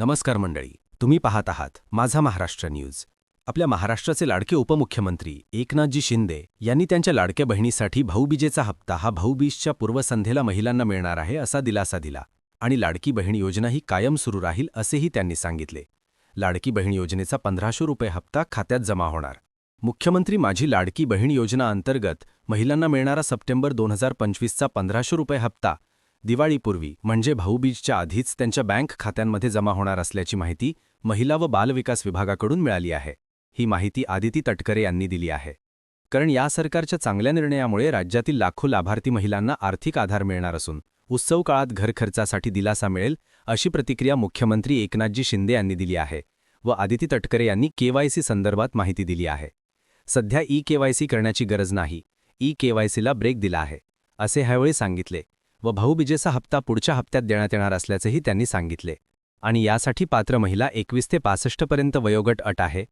नमस्कार मंडळी तुम्ही पाहत आहात माझा महाराष्ट्र न्यूज. आपल्या महाराष्ट्राचे लाडके उपमुख्यमंत्री एकनाथजी शिंदे यांनी त्यांच्या लाडक्या बहिणीसाठी भाऊबीजेचा हप्ता हा भाऊबीजच्या पूर्वसंध्येला महिलांना मिळणार आहे असा दिलासा दिला आणि लाडकी बहीण योजना ही कायम सुरू राहील असेही त्यांनी सांगितले. लाडकी बहीण योजनेचा पंधराशे रुपये हप्ता खात्यात जमा होणार. मुख्यमंत्री माझी लाडकी बहीण योजना अंतर्गत महिलांना मिळणारा सप्टेंबर दोन हजार पंचवीसचा पंधराशे रुपये हप्ता दिवाळीपूर्वी म्हणजे भाऊबीजच्या आधीच त्यांच्या बँक खात्यांमध्ये जमा होणार असल्याची माहिती महिला व बालविकास विभागाकडून मिळाली आहे. ही माहिती आदिती तटकरे यांनी दिली आहे. कारण या सरकारच्या चांगल्या निर्णयामुळे राज्यातील लाखो लाभार्थी महिलांना आर्थिक आधार मिळणार असून उत्सव काळात घरखर्चासाठी दिलासा मिळेल अशी प्रतिक्रिया मुख्यमंत्री एकनाथजी शिंदे यांनी दिली आहे व आदिती तटकरे यांनी केवायसी संदर्भात माहिती दिली आहे. सध्या ई केवायसी करण्याची गरज नाही. ई केवायसीला ब्रेक दिला आहे असे ह्यावेळी सांगितले. व भाऊबीजेचा हप्ता पुढच्या हप्त्यात देण्यात येणार असल्याचेही त्यांनी सांगितले. आणि यासाठी पात्र महिला एकवीस ते पासष्टपर्यंत वयोगट अट आहे.